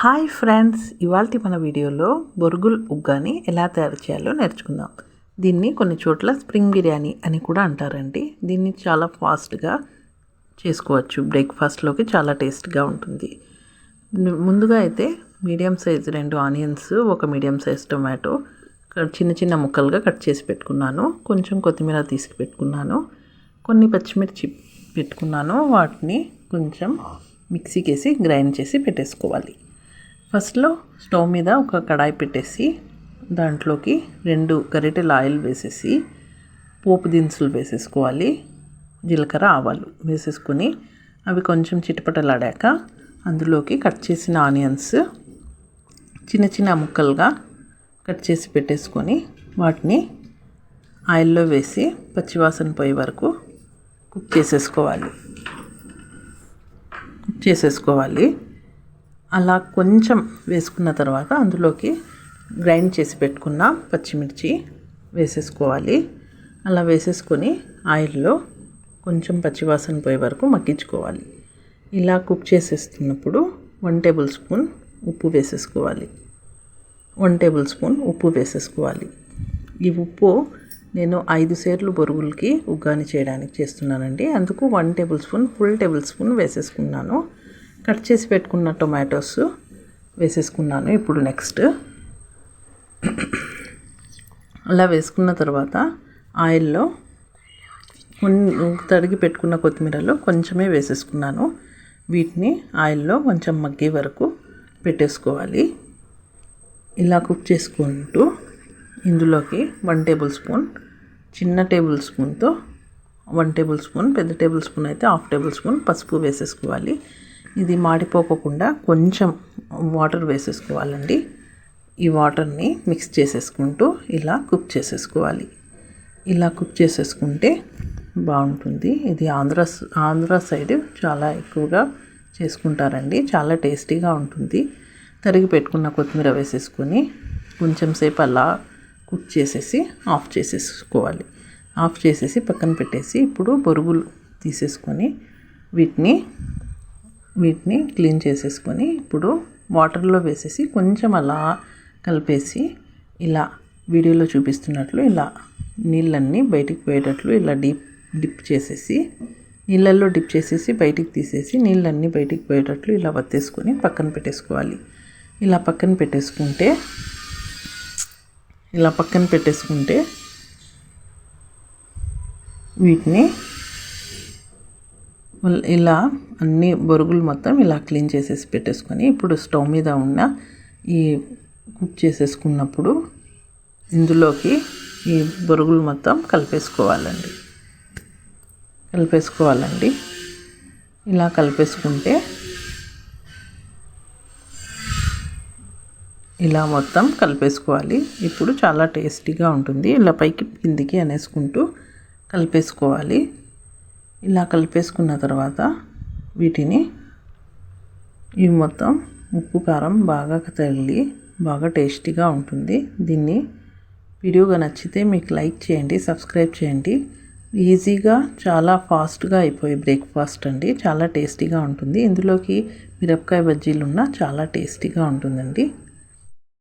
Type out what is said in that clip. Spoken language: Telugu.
హాయ్ ఫ్రెండ్స్ ఇవాళ మన వీడియోలో బొరుగుల్ ఉగ్గాని ఎలా తయారు చేయాలో నేర్చుకుందాం. దీన్ని కొన్ని చోట్ల స్ప్రింగ్ బిర్యానీ అని కూడా అంటారండి. దీన్ని చాలా ఫాస్ట్గా చేసుకోవచ్చు. బ్రేక్ఫాస్ట్లోకి చాలా టేస్ట్గా ఉంటుంది. ముందుగా అయితే మీడియం సైజ్ రెండు ఆనియన్స్ ఒక మీడియం సైజ్ టొమాటో చిన్న చిన్న ముక్కలుగా కట్ చేసి పెట్టుకున్నాను. కొంచెం కొత్తిమీర తీసుకు పెట్టుకున్నాను. కొన్ని పచ్చిమిర్చి పెట్టుకున్నాను. వాటిని కొంచెం మిక్సీకి వేసి గ్రైండ్ చేసి పెట్టేసుకోవాలి. ఫస్ట్లో స్టవ్ మీద ఒక కడాయి పెట్టేసి దాంట్లోకి రెండు గరిటెల ఆయిల్ వేసేసి పోపు దినుసులు వేసేసుకోవాలి జీలకర్ర ఆవాలు వేసేసుకొని అవి కొంచెం చిటపటలాడాక అందులోకి కట్ చేసిన ఆనియన్స్ చిన్న చిన్న ముక్కలుగా కట్ చేసి పెట్టేసుకొని వాటిని ఆయిల్లో వేసి పచ్చివాసన పోయే వరకు కుక్ చేసేసుకోవాలి. కుక్ చేసేసుకోవాలి. అలా కొంచెం వేసుకున్న తర్వాత అందులోకి గ్రైండ్ చేసి పెట్టుకున్న పచ్చిమిర్చి వేసేసుకోవాలి. అలా వేసేసుకొని ఆయిల్లో కొంచెం పచ్చివాసన పోయే వరకు మగ్గించుకోవాలి. ఇలా కుక్ చేసేస్తున్నప్పుడు వన్ టేబుల్ స్పూన్ ఉప్పు వేసేసుకోవాలి. వన్ టేబుల్ స్పూన్ ఉప్పు వేసేసుకోవాలి. ఈ ఉప్పు నేను ఐదు సేర్లు బొరుగులకి ఉగ్గాని చేయడానికి చేస్తున్నానండి. అందుకు one tablespoon full tablespoon వేసేసుకున్నాను. కట్ చేసి పెట్టుకున్న టొమాటోస్ వేసేసుకున్నాను. ఇప్పుడు నెక్స్ట్ అలా వేసుకున్న తర్వాత ఆయిల్లో కొన్ని తడిగి పెట్టుకున్న కొత్తిమీరలో కొంచెమే వేసేసుకున్నాను. వీటిని ఆయిల్లో కొంచెం మగ్గే వరకు పెట్టేసుకోవాలి. ఇలా కుక్ చేసుకుంటూ ఇందులోకి వన్ టేబుల్ స్పూన్ చిన్న టేబుల్ స్పూన్తో వన్ టేబుల్ స్పూన్ పెద్ద టేబుల్ స్పూన్ అయితే హాఫ్ టేబుల్ స్పూన్ పసుపు వేసేసుకోవాలి. ఇది మాడిపోకుండా కొంచెం వాటర్ వేసేసుకోవాలండి. ఈ వాటర్ని మిక్స్ చేసేసుకుంటూ ఇలా కుక్ చేసేసుకోవాలి. ఇలా కుక్ చేసేసుకుంటే బాగుంటుంది. ఇది ఆంధ్ర ఆంధ్ర సైడ్ చాలా ఎక్కువగా చేసుకుంటారండి. చాలా టేస్టీగా ఉంటుంది. తరిగి పెట్టుకున్న కొత్తిమీర వేసేసుకొని కొంచెం సేపు అలా కుక్ చేసేసి ఆఫ్ చేసేసుకోవాలి. ఆఫ్ చేసేసి పక్కన పెట్టేసి ఇప్పుడు బొరుగులు తీసేసుకొని వీటిని వీటిని క్లీన్ చేసేసుకొని ఇప్పుడు వాటర్లో వేసేసి కొంచెం అలా కలిపేసి ఇలా వీడియోలో చూపిస్తున్నట్లు ఇలా నీళ్ళన్నీ బయటికి పోయేటట్లు ఇలా డీప్ డిప్ చేసేసి నీళ్ళల్లో డిప్ చేసేసి బయటికి తీసేసి నీళ్ళన్నీ బయటికి పోయేటట్లు ఇలా వత్తేసుకొని పక్కన పెట్టేసుకోవాలి. ఇలా పక్కన పెట్టేసుకుంటే ఇలా పక్కన పెట్టేసుకుంటే వీటిని ఇలా అన్ని బొరుగులు మొత్తం ఇలా క్లీన్ చేసేసి పెట్టేసుకొని ఇప్పుడు స్టవ్ మీద ఉన్న ఈ కుక్ చేసేసుకున్నప్పుడు ఇందులోకి ఈ బొరుగులు మొత్తం కలిపేసుకోవాలండి. కలిపేసుకోవాలండి. ఇలా కలిపేసుకుంటే ఇలా మొత్తం కలిపేసుకోవాలి. ఇప్పుడు చాలా టేస్టీగా ఉంటుంది. ఇలా పైకి కిందికి అనేసుకుంటూ కలిపేసుకోవాలి. ఇలా కలిపేసుకున్న తర్వాత వీటిని ఇవి మొత్తం ఉప్పు కారం బాగా తగిలి బాగా టేస్టీగా ఉంటుంది. దీన్ని వీడియోగా నచ్చితే మీకు లైక్ చేయండి సబ్స్క్రైబ్ చేయండి. ఈజీగా చాలా ఫాస్ట్గా అయిపోయే బ్రేక్ఫాస్ట్ అండి. చాలా టేస్టీగా ఉంటుంది. ఇందులోకి మిరపకాయ బజ్జీలు ఉన్నా చాలా టేస్టీగా ఉంటుందండి.